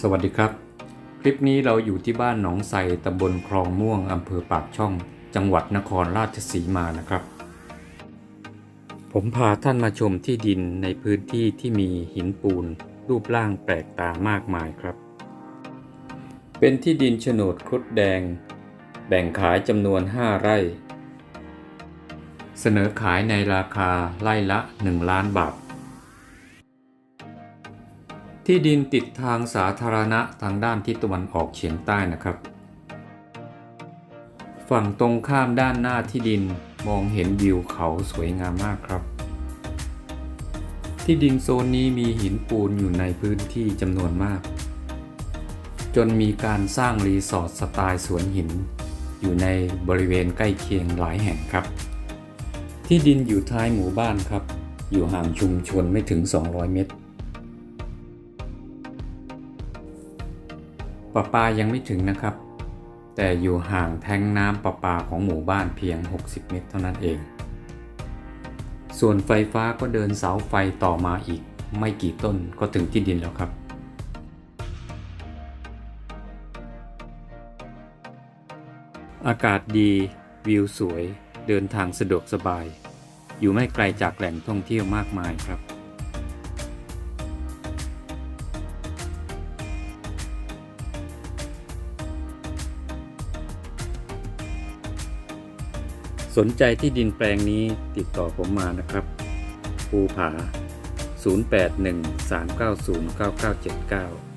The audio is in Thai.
สวัสดีครับ คลิปนี้เราอยู่ที่บ้านหนองไทรตำบลคลองม่วงอำเภอปากช่อง จังหวัดนครราชสีมานะครับ ผมพาท่านมาชมที่ดินในพื้นที่ที่มีหินปูน รูปร่างแปลกตามากมายครับ เป็นที่ดินโฉนดครุฑแดง แบ่งขายจำนวน 5 ไร่ เสนอขายในราคาไร่ละ 1 ล้านบาท ที่ดินติดทางสาธารณะทางด้านทิศตะวันออกเฉียงใต้นะครับ ฝั่งตรงข้ามด้านหน้าที่ดินมองเห็นวิวเขาสวยงามมากครับ ที่ดินโซนนี้มีหินปูนอยู่ในพื้นที่จำนวนมาก จนมีการสร้างรีสอร์ทสไตล์สวนหิน อยู่ในบริเวณใกล้เคียงหลายแห่งครับ ที่ดินอยู่ท้ายหมู่บ้านครับ อยู่ห่างชุมชนไม่ถึง 200 เมตร ประปายังไม่ถึงนะครับ แต่อยู่ห่างแท้งน้ำประปาของหมู่บ้านเพียง 60 เมตรเท่านั้นเอง ส่วนไฟฟ้าก็เดินเสาไฟต่อมาอีก ไม่กี่ต้นก็ถึงที่ดินแล้วครับอากาศดี วิวสวย เดินทางสะดวกสบาย อยู่ไม่ไกลจากแหล่งท่องเที่ยวมากมายครับ สนใจที่ดินแปลงนี้ติดต่อผมมานะครับภูผา 0813909979